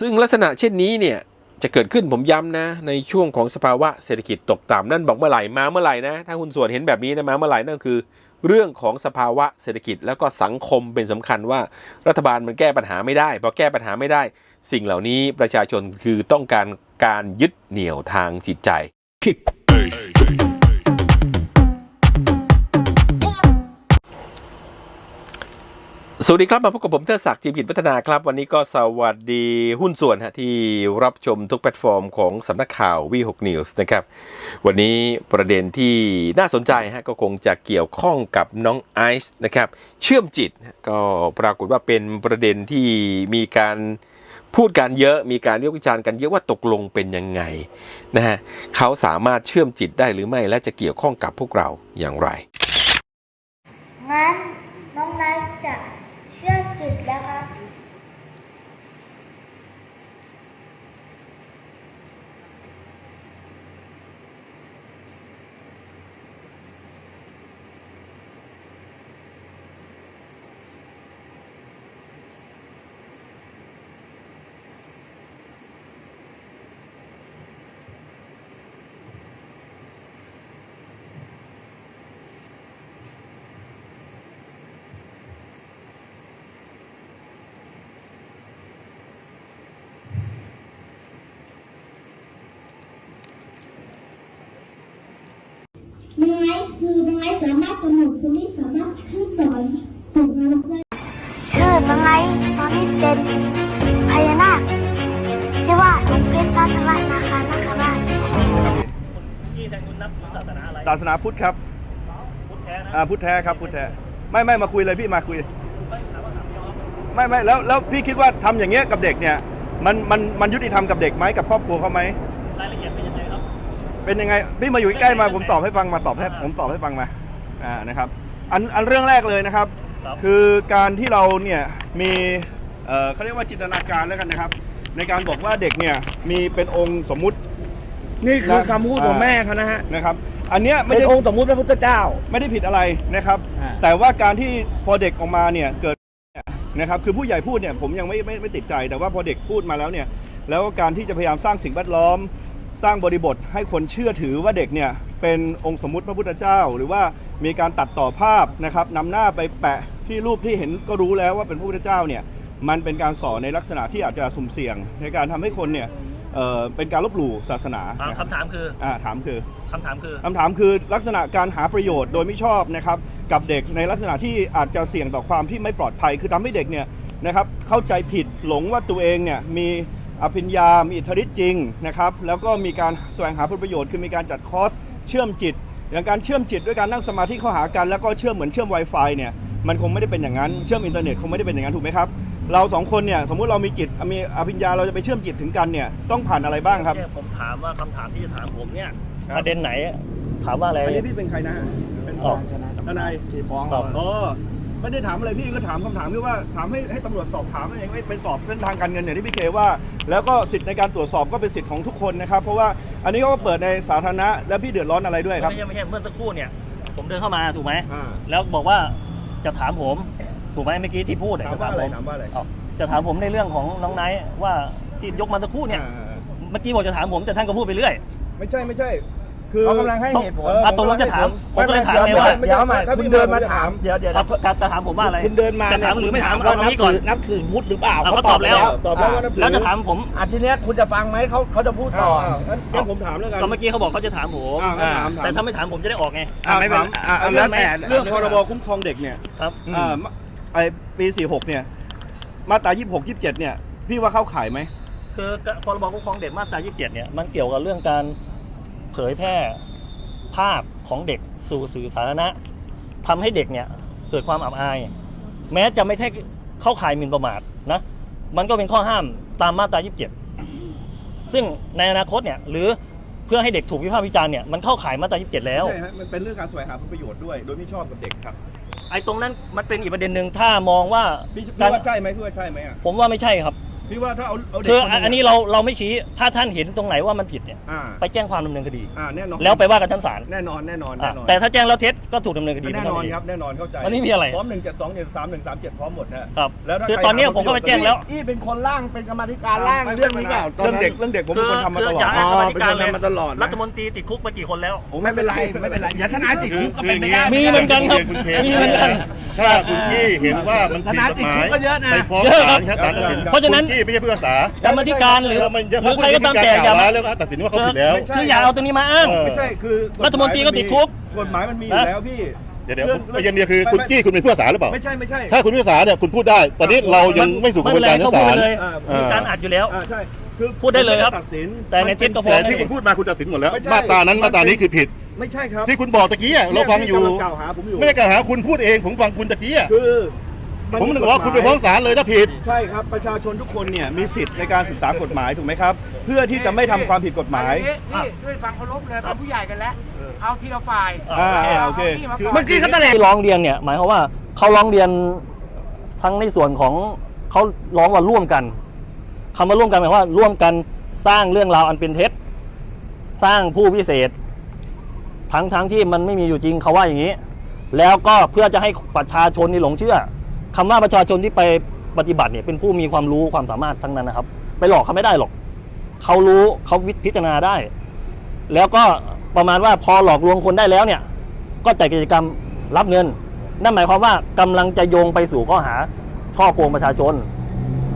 ซึ่งลักษณะเช่นนี้เนี่ยจะเกิดขึ้นผมย้ำนะ ในช่วงของสภาวะเศรษฐกิจตกต่ำนั่นบอกเมื่อไหร่มาเมื่อไหร่นะ ถ้าคุณส่วนเห็นแบบนี้นะมาเมื่อไหร่นั่นคือ เรื่องของสภาวะเศรษฐกิจแล้วก็สังคมเป็นสำคัญว่ารัฐบาลมันแก้ปัญหาไม่ได้พอแก้ปัญหาไม่ได้ สิ่งเหล่านี้ประชาชนคือต้องการการยึดเหนี่ยวทางจิตใจ สวัสดีครับ มาพบกับผมเทอศักดิ์จิมกิจพัฒนาครับ วันนี้ก็สวัสดีหุ้นส่วนฮะที่รับชมทุกแพลตฟอร์มของสำนักข่าววี6 News นะครับ วันนี้ประเด็นที่น่าสนใจฮะก็คงจะเกี่ยวข้องกับน้องไอซ์นะครับ เชื่อมจิตก็ปรากฏว่าเป็นประเด็นที่มีการพูดกันเยอะมีการวิพากวิจารณ์กันเยอะว่าตกลงเป็นยังไงนะฮะเขาสามารถเชื่อมจิตได้หรือไม่และจะเกี่ยวข้องกับพวกเราอย่างไรงั้นน้องไนท์จะ จิตแล้วครับ น้อง ไอซ์คือน้องไอซ์สามารถกำหนดชนิดสามารถขึ้นสวรรค์ตกนรกได้ชื่อน้องไนท์ตอนนี้เป็นพญานาคที่ว่าหลวงเพชรพัทรนาคานาคราชที่แทนคุณนับศาสนาอะไรศาสนาพุทธครับพุทธแท้นะอ่าพุทธแท้ครับพุทธแท้ไม่ไม่มาคุยเลยพี่มาคุยไม่ไม่แล้วแล้วพี่คิดว่าทำอย่างเงี้ยกับเด็กเนี่ยมันมันมันยุติธรรมกับเด็กไหมกับครอบครัวเขาไหม เป็นยังไงพี่มาอยู่ใกล้ๆมาผมตอบให้ฟังมาตอบให้ผมตอบให้ฟังมาอ่านะครับอันอันเรื่องแรกเลยนะครับ ครับ คือการที่เราเนี่ยมีเอ่อเขาเรียกว่าจินตนาการแล้วกันนะครับ ในการบอกว่าเด็กเนี่ยมีเป็นองค์สมมุตินี่คือนะคำพูดของแม่เขานะฮะนะครับ อันเนี้ยไม่เป็นได้องค์สมมุติพระพุทธเจ้า ไม่ได้ผิดอะไรนะครับ อ่า แต่ว่าการที่พอเด็กออกมาเนี่ยเกิดเนี่ยนะครับ คือผู้ใหญ่พูดเนี่ยผมยังไม่ไม่ไม่ติดใจ แต่ว่าพอเด็กพูดมาแล้วเนี่ย แล้วการที่จะพยายามสร้างสิ่งแวดล้อม สร้างบริบทให้คนเชื่อถือว่าเด็กเนี่ยเป็นองค์สมมุติพระพุทธเจ้า หรือว่ามีการตัดต่อภาพนะครับนำหน้าไปแปะที่รูปที่เห็นก็รู้แล้วว่าเป็นพระพุทธเจ้าเนี่ยมันเป็นการสอนในลักษณะที่อาจจะสุ่มเสี่ยง ในการทำให้คนเนี่ยเอ่อเป็นการลบหลู่ศาสนาอ่าคำถามคืออ่าถามคือคำถามคือคำถามคือลักษณะการหาประโยชน์โดยไม่ชอบนะครับกับเด็กในลักษณะที่อาจจะเสี่ยงต่อความที่ไม่ปลอดภัย คือทำให้เด็กเนี่ยนะครับเข้าใจผิดหลงว่าตัวเองเนี่ยมี อภิญญา มีอิทธิฤทธิ์จริงนะครับ แล้วก็มีการแสวงหาผลประโยชน์ คือมีการจัดคอร์สเชื่อมจิต อย่างการเชื่อมจิตด้วยการนั่งสมาธิเข้าหากัน แล้วก็เชื่อมเหมือนเชื่อม Wi-Fi เนี่ย มันคงไม่ได้เป็นอย่างนั้น เชื่อมอินเทอร์เน็ตคงไม่ได้เป็นอย่างนั้นถูกไหมครับ เราสองคนเนี่ย สมมุติเรามีจิต มีอภิญญา เราจะไปเชื่อมจิตถึงกันเนี่ย ต้องผ่านอะไรบ้างครับแค่ผมถามว่าคำถามที่จะถามผมเนี่ยครับประเด็นไหน ถามว่าอะไรอันนี้พี่เป็นใครนะฮะเป็นอ๋อทนายสี่ฟ้องครับอ๋อ ไม่ได้ถามอะไรพี่ก็ถามคำถามที่ว่าถามให้ให้ตำรวจสอบถามเองไม่ไปสอบเส้นทางการเงินอย่างที่พี่เคว่า แล้วก็สิทธิ์ในการตรวจสอบก็เป็นสิทธิ์ของทุกคนนะครับ เพราะว่าอันนี้ก็เปิดในสาธารณะแล้วพี่เดือดร้อนอะไรด้วยครับ ไม่ใช่ไม่ใช่เมื่อสักครู่เนี่ยผมเดินเข้ามาถูกไหมอ่า แล้วบอกว่าจะถามผมถูกไหมเมื่อกี้ที่พูดเนี่ยถามจะว่าอะไรผถามว่าอะไรเอ้าจะถามผมในเรื่องของน้องไนท์ว่าที่ยกมาสักครู่เนี่ยอ่าเมื่อกี้บอกจะถามผมแต่ท่านก็พูดไปเรื่อย ไม่ใช่ไม่ใช่ คือเขากำลังให้เหตุผลอออะตกลงจะถามผมก็เลยถามไงเดี๋ยวว่าไม่เดี๋ยวใช่มาถ้าคุพี่ณเดินมาจะถามเดี๋ยวเดี๋ยวจะจะจะถามผมว่าอะไรคุณเดินมาจะถามหรือไม่ถามว่าเอาตรงนับนี้ก่อนถือนับถือพุทธหรือเปล่าเอาเขาตอบแล้วตอบแล้วว่านับถือแล้วจะถามผมอะทีเนี้ยคุณจะฟังไหมเขาเขาจะพูดต่ออ่างั้นงั้นผมถามแล้วกันก็เมื่อกี้เขาบอกเขาจะถามผมอ่างั้นถามถามแต่ถ้าไม่ถามผมจะได้ออกไงอะไม่เป็นไรอะอะแล้เรื่อวงแต่เรื่องพรบคุ้มครองเด็กเนี่ยครับอ่าไอปี46เนี่ยมาตรา26 27เนี่ยพี่ว่าเข้าข่ายไหมคือพรบคุ้มครองเด็กมาตรา27เนี่ยมันเกี่ยวกับเรื่องการเผยแพร่ภาพของเด็กสู่สื่อสาธารณะทำให้เด็กเนี่ยเกิดความอับอาย แม้จะไม่ใช่เข้าข่ายหมิ่นประมาทนะมันก็เป็นข้อห้ามตามมาตรา 27 ซึ่งในอนาคตเนี่ยหรือเพื่อให้เด็กถูกวิพากษ์วิจารณ์เนี่ยมันเข้าข่ายมาตรา 27 แล้ว ใช่ฮะมันเป็นเรื่องการแสวงหาผลประโยชน์ด้วย โดยไม่ชอบกับเด็กครับ ไอ้ตรงนั้นมันเป็นอีกประเด็นหนึ่งถ้ามองว่าพี่การพี่ว่าใช่ไหมพี่ว่าใช่ไหมอะผมว่าไม่ใช่ครับ พี่ว่าถ้าเอาเอาเด็กคือคนหงอันนี้เราเราไม่ชี้ถ้าท่านเห็นตรงไหนว่ามันผิดเนี่ยอ่าไปแจ้งความดำเนินคดี อ่าแน่นอนแล้วไปว่ากันชั้นศาลแน่นอนแน่นอนอะแน่นอนแต่ถ้าแจ้งแล้วเท็จก็ถูกดำเนินคดีแน่นอนดำเคดีครับแน่นอนเข้าใจอันนี้มีอะไรพร้อมหนึ่งเจ็ดสองเจ็ดสามหนึ่งสามเจ็ดพร้อมหมดนะ ครับแล้วถ้าคือใครตอนเนี้ยหาผมก็ไปแจ้งแล้ว อี้เป็นคนร่างเป็นกรรมาธิการร่างไม่เรื่องนี้เปล่าตนเรื่องนั้นเด็กเรื่องเด็กผมเป็นคนทำมาตลอด คือ๋อเป็นคนทำเป็นคนทำมาตลอดนะ รัฐมนตรีติดคุกไปกี่คนแล้วโอ้ไม่เป็นไรไม่เป็นไรอย่าทนายติดคุกก็เป็นไปได้ มีเหมือนกันครับณคมีเหมือนกันถ้าคุณกี้เห็นว่ามันผิดกฎหมายทนายติดคุกก็เยอะนะ ไปฟ้องเยอะครัศาบลครับศาลตัดสินเพราะฉะนั้น คุณกี้ไม่ใช่ผู้พิพากษากรรมธิการหรือแล้วมันหรือใครก็ตามแต่อย่ามามาเรื่องตัดสินว่าเขาผิดแล้ว คืออย่าเอาตรงนี้มาอ้าง เออ ไม่ใช่คือกฎหายรัฐมนตรีก็ติดคุก กฎหมายมันมีอยู่แล้วพี่เดี๋ยวเดี๋ยวเรื่องประเด็นเดียวคือคุณกี้คุณเป็นผู้พิพากษาหรือเปล่า ไม่ใช่ไม่ใช่ ถ้าคุณพิพากษาเนี่ยคุณพูดได้ ตอนนี้เรายังไม่สู่กระบวนการไม่ชั้เป็นนไรศาลเขาพูดเลยอ่ามีการอัดอยู่แล้ว อ่าใช่คือพูดได้เลยครับ ตัดสินแต่ในมัเจ็ดก็ฟ้แต่องที่คุณพูดมาคุณตัดสินหมดแล้วไม่ใช่มาตรานั้นมาตรานี้คือผิด ไม่ใช่ครับที่คุณบอกตะกี้อะเราฟังอยู่ นี่กำลักล่าวหาผมอยู่ ไม่ได้กล่าวหาคุณพูดเองผมฟังคุณตะกี้อะ คือ ผมถึงบอกว่าคุณไปฟ้องศาลเลยถ้าผิด ใช่ครับ ประชาชนทุกคนเนี่ยมีสิทธิ์ในการศึกษากฎหมายถูกไหมครับ เพื่อที่จะไม่ทำความผิดกฎหมาย นี่ด้วยฟังเคารพเลยเป็นผู้ใหญ่กันแล้ว เอาทีละฝ่ายอ่าโอเคาที่มาก่อน เมื่อกี้เขาแถลง ที่ร้องเรียนเนี่ยหมายความว่าเขาร้องเรียนทั้งในส่วนของเขาร้องว่าร่วมกันคำว่าร่วมกันหมายความว่าร่วมกันสร้างเรื่องราวอันเป็นเท็จ สร้างผู้พิเศษ ทั้งทั้งที่มันไม่มีอยู่จริงเขาว่าอย่างนี้ แล้วก็เพื่อจะให้ประชาชนนี่หลงเชื่อ คำว่าประชาชนที่ไปปฏิบัติเนี่ยเป็นผู้มีความรู้ความสามารถทั้งนั้นนะครับ ไปหลอกเขาไม่ได้หรอกเขารู้เขาพิจารณาได้ แล้วก็ประมาณว่าพอหลอกลวงคนได้แล้วเนี่ย ก็จัดกิจกรรมรับเงิน นั่นหมายความว่ากำลังจะโยงไปสู่ข้อหาช่อโกงประชาชน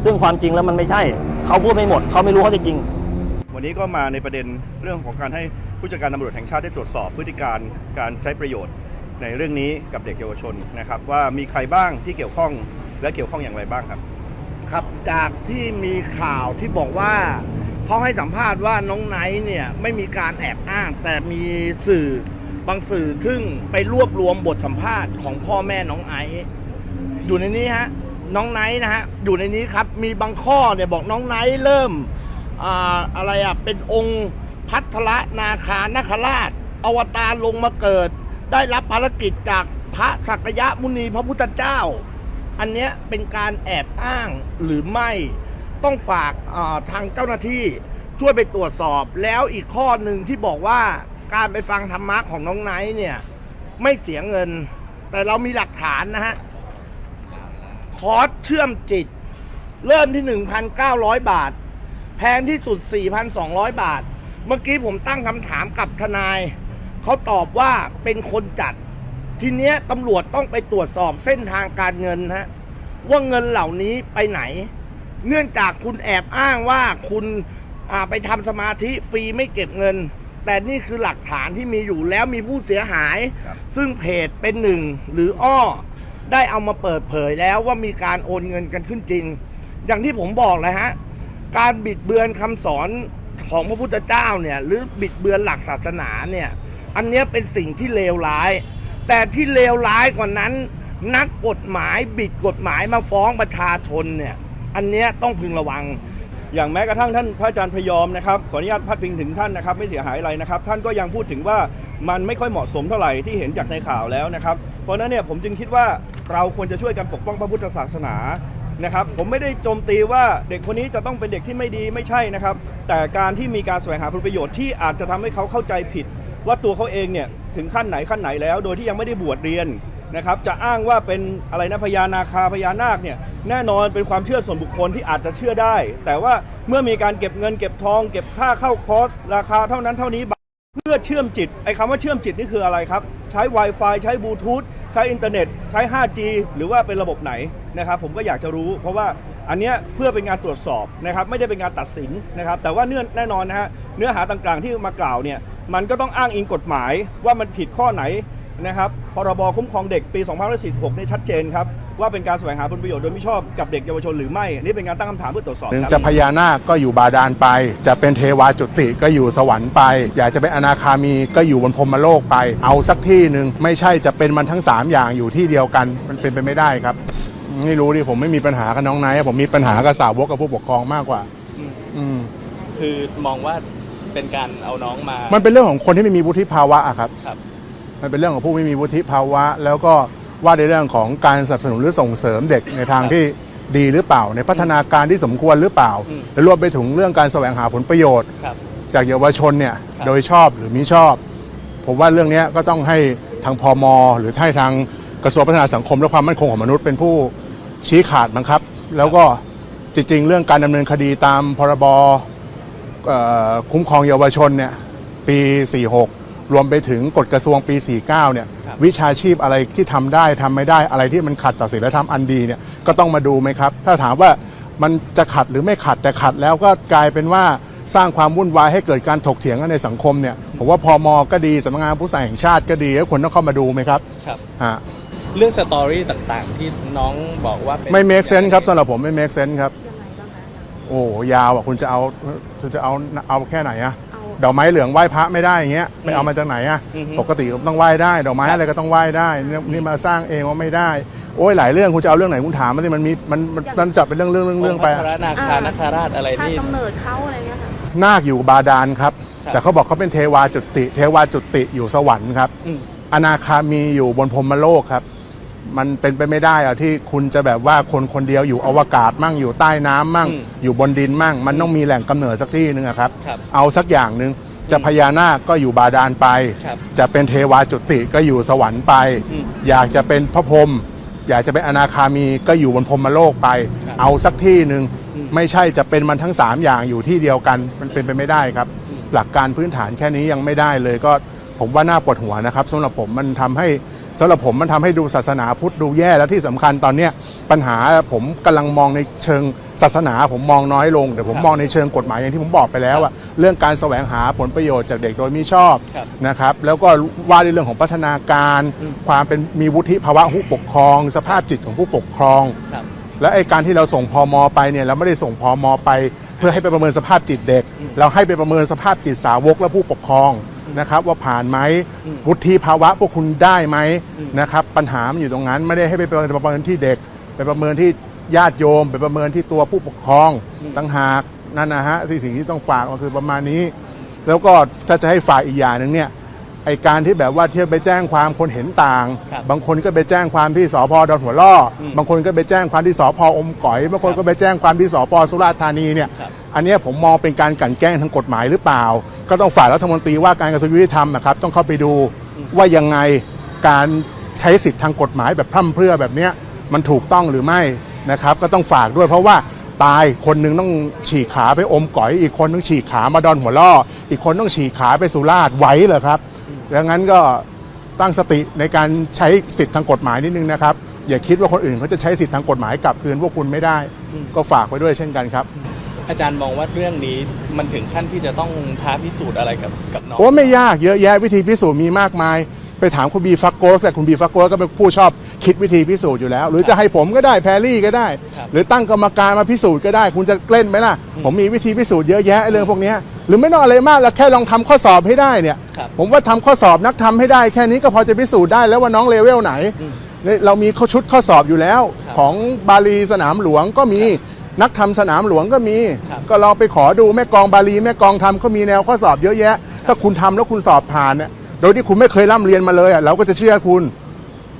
ซึ่งความจริงแล้วมันไม่ใช่ เขาพูดไม่หมด เขาไม่รู้ข้อเท็จจริง วันนี้ก็มาในประเด็นเรื่องของการให้ผู้จัดการตำรวจแห่งชาติได้ตรวจสอบพฤติการการใช้ประโยชน์ ในเรื่องนี้กับเด็กเยาวชนนะครับ ว่ามีใครบ้างที่เกี่ยวข้องและเกี่ยวข้องอย่างไรบ้างครับ ครับจากที่มีข่าวที่บอกว่าเขาให้สัมภาษณ์ว่าน้องไนท์เนี่ยไม่มีการแอบอ้าง แต่มีสื่อบางสื่อซึ่งไปรวบรวมบทสัมภาษณ์ของพ่อแม่น้องไอซ์อยู่ในนี้ฮะน้องไนท์นะฮะอยู่ในนี้ครับมีบางข้อเนี่ยบอกน้องไนท์เริ่มอ่าอะไรอะเป็นองค์พัทรนาคานคราช อวตารลงมาเกิด ได้รับภารกิจจากพระสักยะมุนีพระพุทธเจ้า อันเนี้ยเป็นการแอบอ้างหรือไม่ต้องฝากาทางเจ้าหน้าที่ช่วยไปตรวจสอบแล้วอีกข้อหนึ่งที่บอกว่าการไปฟังธรรมะของน้องไนท์เนี่ยไม่เสียเงิน แต่เรามีหลักฐานนะฮะคอร์สเชื่อมจิต เริ่มที่ 1,900 บาท แพงที่สุด 4,200 บาท เมื่อกี้ผมตั้งคำถามกับทนาย เขาตอบว่าเป็นคนจัด ทีเนี้ยตำรวจต้องไปตรวจสอบเส้นทางการเงินฮะว่าเงินเหล่านี้ไปไหน เนื่องจากคุณแอบอ้างว่าคุณอ่าไปทำสมาธิฟรีไม่เก็บเงิน แต่นี่คือหลักฐานที่มีอยู่แล้วมีผู้เสียหายครับซึ่งเพจเป็นหนึ่งหรืออ้อ ได้เอามาเปิดเผยแล้วว่ามีการโอนเงินกันขึ้นจริง อย่างที่ผมบอกเลยฮะการบิดเบือนคำสอนของพระพุทธเจ้าเนี่ยหรือบิดเบือนหลักศาสนาเนี่ย อันนี้เป็นสิ่งที่เลวร้าย แต่ที่เลวร้ายกว่านั้น นักกฎหมายบิดกฎหมายมาฟ้องประชาชนเนี่ย อันนี้ต้องพึงระวัง อย่างแม้กระทั่งท่านพระอาจารย์พยอมนะครับขออนุญาตพัดพิงถึงท่านนะครับ ไม่เสียหายอะไรนะครับ ท่านก็ยังพูดถึงว่ามันไม่ค่อยเหมาะสมเท่าไหร่ที่เห็นจากในข่าวแล้วนะครับ เพราะฉะนั้นเนี่ยผมจึงคิดว่าเราควรจะช่วยกันปกป้องพระพุทธศาสนานะครับผมไม่ได้โจมตีว่าเด็กคนนี้จะต้องเป็นเด็กที่ไม่ดีไม่ใช่นะครับ แต่การที่มีการแสวงหาผลประโยชน์ที่อาจจะทำให้เขาเข้าใจผิด ว่าตัวเขาเองเนี่ยถึงขั้นไหนขั้นไหนแล้ว โดยที่ยังไม่ได้บวชเรียนนะครับจะอ้างว่าเป็นอะไรนะพญานาคาพญานาคเนี่ยแน่นอนเป็นความเชื่อส่วนบุคคลที่อาจจะเชื่อได้ แต่ว่าเมื่อมีการเก็บเงินเก็บทอง เก็บค่าเข้าคอร์สราคาเท่านั้นเท่านี้เพื่อเชื่อมจิตไอ้คำว่าเชื่อมจิตนี่คืออะไรครับ ใช้ Wi-Fi ใช้บลูทูธใช้อินเทอร์เน็ต ใช้ 5G หรือว่าเป็นระบบไหนนะครับผมก็อยากจะรู้ เพราะว่าอันเนี้ยเพื่อเป็นงานตรวจสอบนะครับไม่ได้เป็นงานตัดสินนะครับแต่ว่าเนื้อแน่นอนนะฮะเนื้อหาต่างๆที่มากล่าวเนี่ย มันก็ต้องอ้างอิงกฎหมายว่ามันผิดข้อไหนนะครับพรบคุ้มครองเด็กปี 2546นี่ชัดเจนครับ ว่าเป็นการแสวงหาผลประโยชน์โดยไม่ชอบกับเด็กเยาวชนหรือไม่อันนี่เป็นการตั้งคำถามเพื่อตรวจสอบถึงครับจะพญานาคก็อยู่บาดาลไป จะเป็นเทวาจุติก็อยู่สวรรค์ไป อยากจะเป็นอนาคามีก็อยู่บนพรหมโลกไป เอาสักที่หนึ่งไม่ใช่จะเป็นมันทั้ง 3 อย่างอยู่ที่เดียวกันมันเป็นไปไม่ได้ครับไม่รู้ดิผมไม่มีปัญหากับน้องไนท์ผมมีปัญหากับสาวกกับผู้ปกครองมากกว่า อืมคือมองว่า เป็นการเอาน้องมา มันเป็นเรื่องของคนที่ไม่มีวุฒิภาวะอะครับ ครับ มันเป็นเรื่องของผู้ไม่มีวุฒิภาวะ แล้วก็ว่าในเรื่องของการสนับสนุนหรือส่งเสริมเด็กในทางที่ดีหรือเปล่า ในพัฒนาการที่สมควรหรือเปล่า อืม และรวมไปถึงเรื่องการแสวงหาผลประโยชน์ ครับ จากเยาวชนเนี่ยครับ โดยชอบหรือมิชอบ ผมว่าเรื่องเนี้ยก็ต้องให้ทางพมหรือให้ทางกระทรวงพัฒนาสังคมและความมั่นคงของมนุษย์เป็นผู้ชี้ขาดมั้งครับ แล้วก็จริงๆ เรื่องการดำเนินคดีตามพรบเอ่อ คุ้มครองเยาวชนเนี่ยปี 46 รวมไปถึงกฎกระทรวงปี 49 เนี่ยครับวิชาชีพอะไรที่ทำได้ทำไม่ได้อะไรที่มันขัดต่อศีลธรรมอันดีเนี่ยก็ต้องมาดูไหมครับ ถ้าถามว่ามันจะขัดหรือไม่ขัดแต่ขัดแล้วก็กลายเป็นว่าสร้างความวุ่นวายให้เกิดการถกเถียงกันในสังคมเนี่ยผมว่าพมก็ดีสำนักงานผู้สายแห่งชาติก็ดีแล้วคนต้องเข้ามาดูไหมครับครับฮะเรื่องสตอรี่ต่างๆ ที่น้องบอกว่าเป็นไม่ make sense ครับสำหรับผมไม่ make sense ครับ โอ้ยาวอะคุณจะเอาคุณจะเอาเอาแค่ไหนอะดอกไม้เหลืองไหว้พระไม่ได้อย่างเงี้ยไปเอามาจากไหนอะอือฮึปกติก็ต้องไหว้ได้ ดอกไม้อะไรก็ต้องไหว้ได้นี่นี่มาสร้างเองว่าไม่ได้ โอ้ยหลายเรื่องคุณจะเอาเรื่องไหนคุณถามมาสิมันมีมันมันมันจับเป็นเรื่องเรื่องเรื่องเรื่องไปพระนาคานาคาราชอะไรถ้านี่กำเนิดเขาอะไรเงี้ยค่ะนาคอยู่บาดาลครับครับ แต่เขาบอกเขาเป็นเทวาจุติ เทวาจุติอยู่สวรรค์ครับอืมอนาคามีอยู่บนพรหมโลกครับ มันเป็นไปไม่ได้อะที่คุณจะแบบว่าคนคนเดียวอยู่อวกาศมั่งอยู่ใต้น้ำมั่ง อืมอยู่บนดินมั่ง มันต้องมีแหล่งกำเนิดสักที่หนึ่งอะครับ ครับเอาสักอย่างหนึ่งจะพญานาคก็อยู่บาดาลไป ครับจะเป็นเทวาจุติก็อยู่สวรรค์ไป อืมอยากจะเป็นพระพรหมอยากจะเป็นอนาคามีก็อยู่บนพรหมโลกไป ครับเอาสักที่หนึ่งอืม ไม่ใช่จะเป็นมันทั้ง3อย่างอยู่ที่เดียวกันมันเป็นไปไม่ได้ครับ หลักการพื้นฐานแค่นี้ยังไม่ได้เลยก็ ผมว่าน่าปวดหัวนะครับสำหรับผมมันทำให้สำหรับผมมันทำให้ดูศาสนาพุทธดูแย่แล้วที่สำคัญตอนเนี้ยปัญหาผมกำลังมองในเชิงศาสนาผมมองน้อยลงแต่ผมครับมองในเชิงกฎหมายอย่างที่ผมบอกไปแล้วอะเรื่องการแสวงหาผลประโยชน์จากเด็กโดยมิชอบครับนะครับแล้วก็ว่าในเรื่องของพัฒนาการอืมความเป็นมีวุฒิภาวะผู้ปกครอง สภาพจิตของผู้ปกครองครับและไอการที่เราส่งพอมไปเนี่ยเราไม่ได้ส่งพอมไป เพื่อให้ไปประเมินสภาพจิตเด็ก เราให้ไปประเมินสภาพจิตสาวกและผู้ปกครอง นะครับว่าผ่านไหมอืมวุฒิภาวะพวกคุณได้ไหมอืมนะครับปัญหามันอยู่ตรงนั้นไม่ได้ให้ไปประเมินประเมินที่เด็ก ไปประเมินที่ญาติโยม ไปประเมินที่ตัวผู้ปกครองต่างหากนั่นนะฮะที่สิ่งที่ต้องฝากก็คือประมาณนี้ แล้วก็ถ้าจะให้ฝากอีกอย่างหนึ่งเนี่ยไอการที่แบบว่าเที่ยวไปแจ้งความคนเห็นต่างครับบางคนก็ไปแจ้งความที่สพดอนหัวล่ออมบางคนก็ไปแจ้งความที่สพอมก๋อย บางคนก็ไปแจ้งความที่สพสุราษฎร์ธานีเนี่ยครับ อันนี้ผมมองเป็นการกลั่นแกล้งทางกฎหมายหรือเปล่า ก็ต้องฝ่ายรัฐมนตรีว่าการกระทรวงยุติธรรมนะครับต้องเข้าไปดูว่ายังไงการใช้สิทธิ์ทางกฎหมายแบบพร่ำเพรื่อแบบนี้มันถูกต้องหรือไม่นะครับก็ต้องฝากด้วยเพราะว่าตายคนหนึงต้องฉีกขาไปอมก๋อย อีกคนต้องฉีกขามาดอนหัวล่อ อีกคนต้องฉีกขาไปสุราษฎร์ไหวเหรอครับดังนั้นก็ตั้งสติในการใช้สิทธิ์ทางกฎหมายนิดนึงนะครับ อย่าคิดว่าคนอื่นเขาจะใช้สิทธิ์ทางกฎหมายกลับคืนพวกคุณไม่ได้ ก็ฝากไว้ด้วยเช่นกันครับ อาจารย์มองว่าเรื่องนี้มันถึงขั้นที่จะต้องท้าพิสูจน์อะไรกับกับน้องโอ้ไม่ยากเยอะแยะวิธีพิสูจน์มีมากมาย ไปถามคุณบีฟักโกสแต่คุณบีฟักโกสก็เป็นผู้ชอบคิดวิธีพิสูจน์อยู่แล้ว หรือจะให้ผมก็ได้แพรรี่ก็ได้ครับหรือตั้งกรรมการมาพิสูจน์ก็ได้ คุณจะเล่นไหมล่ะ ผมมีวิธีพิสูจน์เยอะแยะไอ้เรื่องพวกเนี้ยหรือไม่ต้องอะไรมากแล้วแค่ลองทำข้อสอบให้ได้เนี่ยครับผมว่าทำข้อสอบนักทำให้ได้ แค่นี้ก็พอจะพิสูจน์ได้แล้วว่าน้องเลเวลไหนเนี่ยเรามีชุดข้อสอบอยู่แล้วครับของบาลีสนามหลวงก็มี นักทำสนามหลวงก็มีครับก็ลองไปขอดูแม่กองบาลีแม่กองทำเขามีแนวข้อสอบเยอะแยะ ถ้าคุณทำแล้วคุณสอบผ่านเนี่ยโดยที่คุณไม่เคยร่ำเรียนมาเลยอะเราก็จะเชื่อคุณ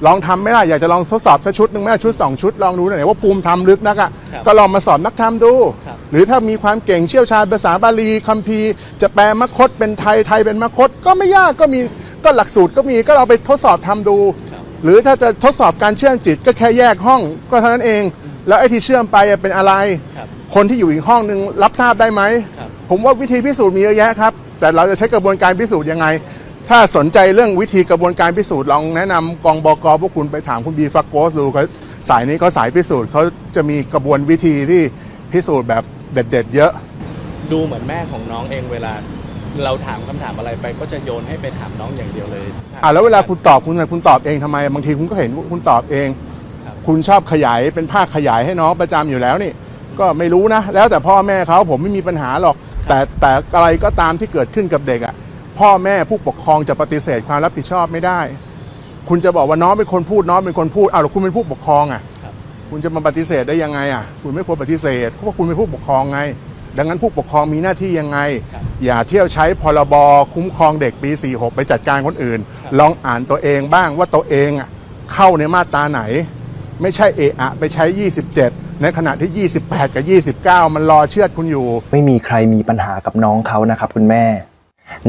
ลองทำไหมล่ะอยากจะลองทดสอบสักชุดหนึ่งไหมล่ะชุดสองชุดลองดูหน่อยว่าภูมิทำลึกนักอะครับก็ลองมาสอบนักทำดูครับหรือถ้ามีความเก่งเชี่ยวชาญภาษาบาลีคัมภีร์จะแปลมคตเป็นไทยไทยเป็นมคต ก็ไม่ยากก็มีก็หลักสูตรก็มีก็เราไปทดสอบทำดูครับหรือถ้าจะทดสอบการเชื่อมจิตก็แค่แยกห้องก็เท่านั้นเอง แล้วไอ้ที่เชื่อมไปอะเป็นอะไรครับคนที่อยู่อีกห้องหนึ่งรับทราบได้ไหมครับผมว่าวิธีพิสูจน์มีเยอะแยะครับ แต่เราจะใช้กระบวนการพิสูจน์ยังไง ถ้าสนใจเรื่องวิธีกระบวนการพิสูจน์ลองแนะนำกองบกพวกคุณไปถามคุณบีฟักโกสดูเขาสายนี้เขาสายพิสูจน์เขาจะมีกระบวนวิธีที่พิสูจน์แบบเด็ด ๆ เยอะ ดูเหมือนแม่ของน้องเองเวลาเราถามคำถามอะไรไปก็จะโยนให้ไปถามน้องอย่างเดียวเลยอะแล้วเวลาคุณตอบคุณคุณตอบเองทำไม บางทีคุณก็เห็นคุณตอบเอง ครับคุณชอบขยายเป็นภาคขยายให้น้องประจำอยู่แล้วนี่ก็ไม่รู้นะ แล้วแต่พ่อแม่เขาผมไม่มีปัญหาหรอก แต่แต่อะไรก็ตามที่เกิดขึ้นกับเด็กอะพ่อแม่ผู้ปกครองจะปฏิเสธความรับผิดชอบไม่ได้ คุณจะบอกว่าน้องเป็นคนพูดน้องเป็นคนพูดอ้าวแล้วคุณเป็นผู้ปกครองอะครับคุณจะมาปฏิเสธได้ยังไงอะคุณไม่ควรปฏิเสธเพราะว่าคุณเป็นผู้ปกครองไง ดังนั้นผู้ปกครองมีหน้าที่ยังไงครับอย่าเที่ยวใช้พรบคุ้มครองเด็กปี 46 ไปจัดการคนอื่นครับลองอ่านตัวเองบ้างว่าตัวเองอะเข้าในมาตราไหน ไม่ใช่เอะอะไปใช้ 27 ในขณะที่ 28 กับ 29 มันรอเชือดคุณอยู่ ไม่มีใครมีปัญหากับน้องเขานะครับคุณแม่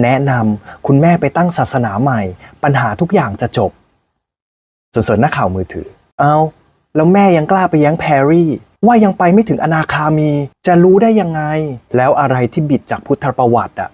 แนะนำคุณแม่ไปตั้งศาสนาใหม่ ปัญหาทุกอย่างจะจบ ส่วนส่วนนักข่าวมือถือ เอาแล้วแม่ยังกล้าไปแย้งแพรรี่ ว่ายังไปไม่ถึงอนาคามี จะรู้ได้ยังไง แล้วอะไรที่บิดจากพุทธประวัติอะ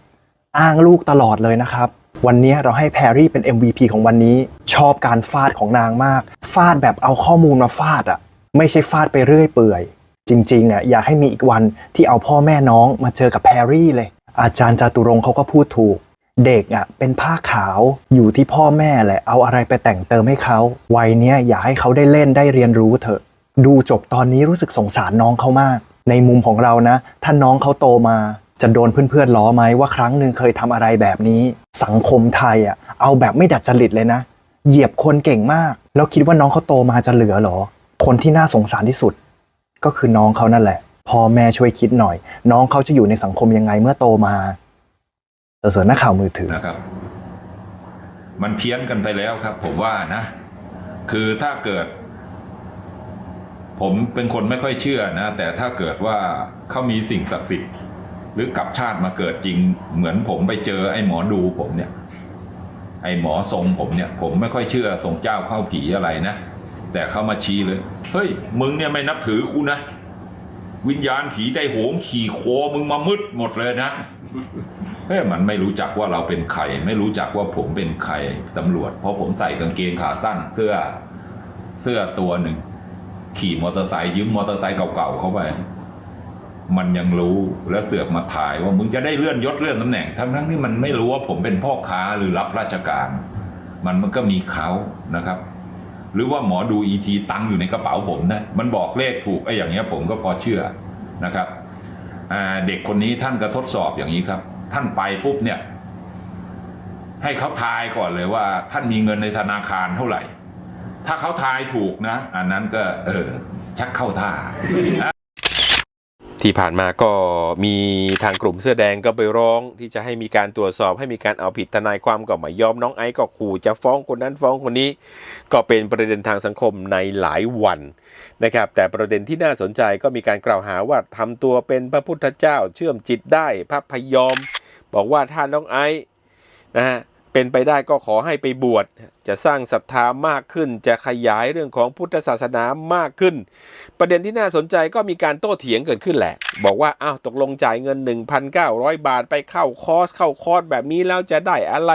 อ้างลูกตลอดเลยนะครับ วันนี้เราให้แพรรี่เป็น MVP ของวันนี้ ชอบการฟาดของนางมาก ฟาดแบบเอาข้อมูลมาฟาดอะไม่ใช่ฟาดไปเรื่อยเปื่อย จริงๆอะอยากให้มีอีกวันที่เอาพ่อแม่น้องมาเจอกับแพรรี่เลย อาจารย์จาตุรงเขาก็พูดถูก เด็กอะเป็นผ้าขาวอยู่ที่พ่อแม่แหละเอาอะไรไปแต่งเติมให้เขาวัยเนี้ยอยากให้เขาได้เล่นได้เรียนรู้เถอะ ดูจบตอนนี้รู้สึกสงสารน้องเขามาก ในมุมของเรานะ ถ้าน้องเขาโตมา จะโดนเพื่อนๆล้อไหมว่าครั้งหนึ่งเคยทำอะไรแบบนี้ สังคมไทยอะเอาแบบไม่ดัดจริตเลยนะ เหยียบคนเก่งมาก แล้วคิดว่าน้องเขาโตมาจะเหลือหรอ คนที่น่าสงสารที่สุด ก็คือน้องเขานั่นแหละพ่อแม่ช่วยคิดหน่อย น้องเขาจะอยู่ในสังคมยังไงเมื่อโตมาส่วนนักข่าวมือถือนะครับ มันเพี้ยนกันไปแล้วครับ ผมว่านะ คือถ้าเกิด ผมเป็นคนไม่ค่อยเชื่อนะ แต่ถ้าเกิดว่าเขามีสิ่งศักดิ์สิทธิ์ หรือกลับชาติมาเกิดจริง เหมือนผมไปเจอไอ้หมอดูผมเนี่ย ไอ้หมอทรงผมเนี่ย ผมไม่ค่อยเชื่อทรงเจ้าเข้าผีอะไรนะ แต่เขามาชี้เลย เฮ้ย มึงเนี่ยไม่นับถือกูนะ วิญญาณผีใจโหงขี่โคมึงมามืดหมดเลยนะเฮ้ยมันไม่รู้จักว่าเราเป็นใครไม่รู้จักว่าผมเป็นใครตำรวจ เพราะผมใส่กางเกงขาสั้นเสื้อเสื้อตัวหนึ่ง ขี่มอเตอร์ไซค์ยืมมอเตอร์ไซค์เก่าๆเข้าไป มันยังรู้และเสือกมาถ่ายว่ามึงจะได้เลื่อนยศเลื่อนตำแหน่ง ทั้งๆที่มันไม่รู้ว่าผมเป็นพ่อค้าหรือรับราชการ มันมันก็มีเขานะครับ หรือว่าหมอดูอีทีตังค์อยู่ในกระเป๋าผมนะมันบอกเลขถูกไอ้อย่างเงี้ยผมก็พอเชื่อนะครับเด็กคนนี้ท่านก็ทดสอบอย่างนี้ครับ ท่านไปปุ๊บเนี่ย ให้เขาทายก่อนเลยว่า ท่านมีเงินในธนาคารเท่าไหร่ ถ้าเขาทายถูกนะ อันนั้นก็ เออ ชักเข้าท่า ที่ผ่านมาก็มีทางกลุ่มเสื้อแดงก็ไปร้องที่จะให้มีการตรวจสอบ ให้มีการเอาผิดทนายความก็ไม่ยอมน้องไอซ์ก็ขู่จะฟ้องคนนั้นฟ้องคนนี้ ก็เป็นประเด็นทางสังคมในหลายวันนะครับ แต่ประเด็นที่น่าสนใจก็มีการกล่าวหาว่าทำตัวเป็นพระพุทธเจ้าเชื่อมจิตได้พระพยอม บอกว่าถ้าน้องไอซ์นะฮะ เป็นไปได้ก็ขอให้ไปบวชจะสร้างศรัทธามากขึ้น จะขยายเรื่องของพุทธศาสนามากขึ้น ประเด็นที่น่าสนใจก็มีการโต้เถียงเกิดขึ้นแหละ บอกว่าอ้าวตกลงจ่ายเงิน 1,900 บาทไปเข้าคอร์สเข้าคอร์สแบบนี้แล้วจะได้อะไร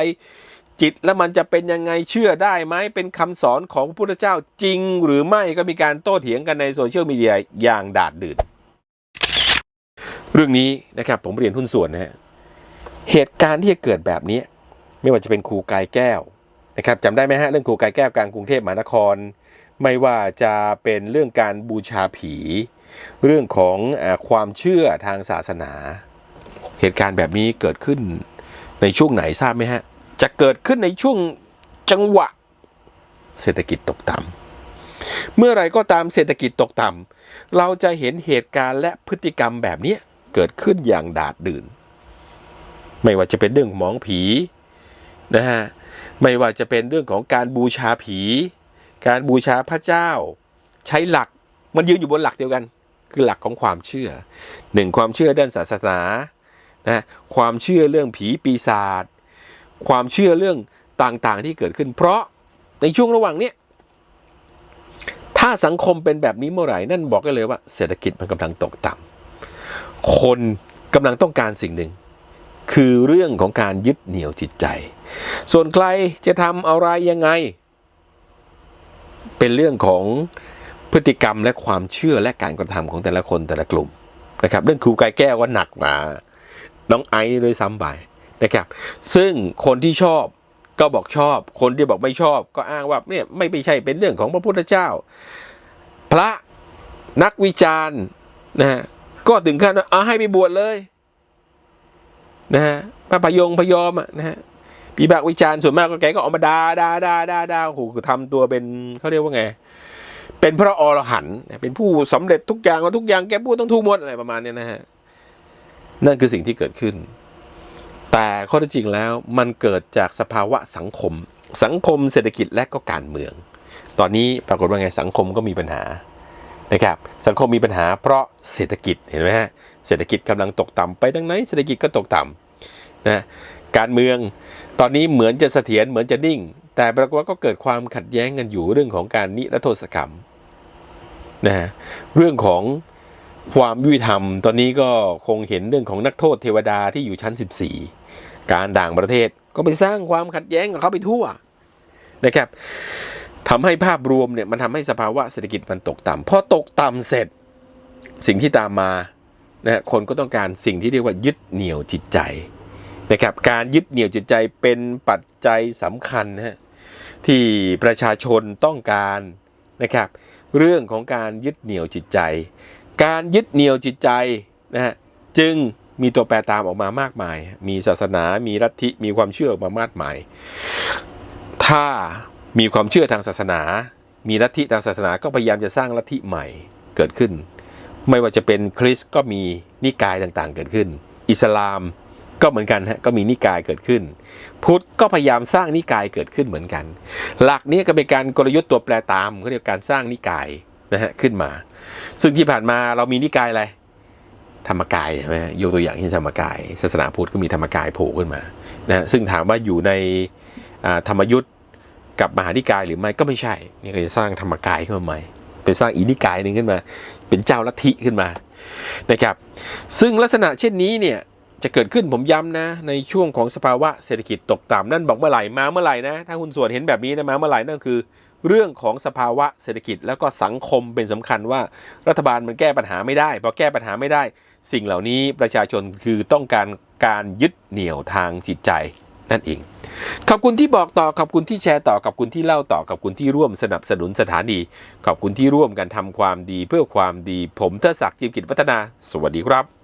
จิตแล้วมันจะเป็นยังไงเชื่อได้ไหมเป็นคำสอนของพระพุทธเจ้าจริง หรือไม่ก็มีการโต้เถียงกันในโซเชียลมีเดียอย่างดาดดื่นเรื่องนี้นะครับผมเรียนหุ้นส่วนนะฮะเหตุการณ์ที่จะเกิดแบบนี้ ไม่ว่าจะเป็นครูกายแก้วนะครับจำได้ไหมฮะเรื่องครูกายแก้วกลางกรุงเทพมหานคร ไม่ว่าจะเป็นเรื่องการบูชาผี เรื่องของอความเชื่อทางศาสนา เหตุการณ์แบบนี้เกิดขึ้นในช่วงไหนทราบไหมฮะจะเกิดขึ้นในช่วงจังหวะ เศรษฐกิจตกต่ำเมื่อไรก็ตามเศรษฐกิจตกต่ำเราจะเห็นเหตุการณ์และพฤติกรรมแบบนี้เกิดขึ้นอย่างดาดดื่น ไม่ว่าจะเป็นเรื่องหมองผี นะฮะไม่ว่าจะเป็นเรื่องของการบูชาผี การบูชาพระเจ้า ใช้หลักมันยืนอยู่บนหลักเดียวกัน คือหลักของความเชื่อหนึ่งความเชื่อด้านศาสนานะความเชื่อเรื่องผีปีศาจความเชื่อเรื่องต่างๆที่เกิดขึ้น เพราะในช่วงระหว่างเนี้ยถ้าสังคมเป็นแบบนี้เมื่อไหร่นั่นบอกได้เลยว่า เศรษฐกิจมันกำลังตกต่ำคนกำลังต้องการสิ่งหนึ่ง คือเรื่องของการยึดเหนี่ยวจิตใจ ส่วนใครจะทำอะไรยังไง เป็นเรื่องของพฤติกรรมและความเชื่อและการกระทำของแต่ละคนแต่ละกลุ่มนะครับ เรื่องครูกายแก้วว่าหนักกว่าน้องไอซ์เลยซ้ำไปนะครับ ซึ่งคนที่ชอบก็บอกชอบ คนที่บอกไม่ชอบ ก็อ้างว่าเนี่ยไม่ไปใช่เป็นเรื่องของพระพุทธเจ้า พระนักวิจารณ์นะฮะก็ถึงขั้นว่าเอาให้ไปบวชเลยนะฮะพระพยงพยอมอะนะฮะ ปีบากวิจารณ์ส่วนมากก็แกก็ออกมาดาดาดาดาดาโอ้โหคือทำตัวเป็นเขาเรียกว่าไง เป็นพระอรหันต์เป็นผู้สำเร็จทุกอย่างทุกอย่างแกพูดต้องถูกหมดอะไรประมาณนี้นะฮะนั่นคือสิ่งที่เกิดขึ้น แต่ข้อท็จจริงแล้วมันเกิดจากสภาวะสังคม สังคมเศรษฐกิจและก็การเมือง ตอนนี้ปรากฏว่าไงสังคมก็มีปัญหานะครับสังคมมีปัญหาเพราะเศรษฐกิจเห็นไหมฮะเศรษฐกิจกำลังตกต่ำไปดังไหนเศรษฐกิจก็ตกต่ำนะ การเมือง ตอนนี้เหมือนจะเสถียรเหมือนจะนิ่ง แต่ปรากฏว่าก็เกิดความขัดแย้งกันอยู่เรื่องของการนิรโทษกรรมนะฮะเรื่องของความยุติธรรม ตอนนี้ก็คงเห็นเรื่องของนักโทษเทวดาที่อยู่ชั้น 14 การด่างประเทศก็ไปสร้างความขัดแย้งกับเขาไปทั่วนะครับทำให้ภาพรวมเนี่ยมันทำให้สภาวะเศรษฐกิจมันตกต่ำพอตกต่ำเสร็จสิ่งที่ตามมานะคนก็ต้องการสิ่งที่เรียกว่ายึดเหนี่ยวจิตใจ นะครับการยึดเหนี่ยวจิตใจเป็นปัจจัยสำคัญนะฮะที่ประชาชนต้องการนะครับ เรื่องของการยึดเหนี่ยวจิตใจ การยึดเหนี่ยวจิตใจนะฮะจึงมีตัวแปรตามออกมามากมาย มีศาสนา มีลัทธิ มีความเชื่อออกมามากมาย ถ้ามีความเชื่อทางศาสนา มีลัทธิทางศาสนาก็พยายามจะสร้างลัทธิใหม่เกิดขึ้น ไม่ว่าจะเป็นคริสก็มีนิกายต่างๆ เกิดขึ้น อิสลาม ก็เหมือนกันฮะก็มีนิกายเกิดขึ้น พุทธก็พยายามสร้างนิกายเกิดขึ้นเหมือนกัน หลักนี้ก็เป็นการกลยุทธ์ตัวแปรตามเขาเรียกการสร้างนิกายนะฮะขึ้นมา ซึ่งที่ผ่านมาเรามีนิกายอะไรธรรมกายใช่ไหมยกตัวอย่างที่ธรรมกาย ศาสนาพุทธก็มีธรรมกายโผล่ขึ้นมานะฮะซึ่งถามว่าอยู่ในธรรมยุทธ์กับมหานิกายหรือไม่ก็ไม่ใช่นี่ก็จะสร้างธรรมกายขึ้นมาใหม่เป็นสร้างอีนิกายหนึ่งขึ้นมา เป็นเจ้าลัทธิขึ้นมานะครับซึ่งลักษณะเช่นนี้เนี่ย จะเกิดขึ้นผมย้ำนะ ในช่วงของสภาวะเศรษฐกิจตกต่ำนั่นบอกเมื่อไหร่มาเมื่อไหร่นะ ถ้าคุณส่วนเห็นแบบนี้นะมาเมื่อไหร่นั่นคือ เรื่องของสภาวะเศรษฐกิจแล้วก็สังคมเป็นสำคัญว่ารัฐบาลมันแก้ปัญหาไม่ได้พอแก้ปัญหาไม่ได้ สิ่งเหล่านี้ประชาชนคือต้องการการยึดเหนี่ยวทางจิตใจนั่นเอง ขอบคุณที่บอกต่อ ขอบคุณที่แชร์ต่อ ขอบคุณที่เล่าต่อ ขอบคุณที่ร่วมสนับสนุนสถานี ขอบคุณที่ร่วมกันทำความดีเพื่อความดี ผมเทดศักดิ์จิมกิจวัฒนา สวัสดีครับ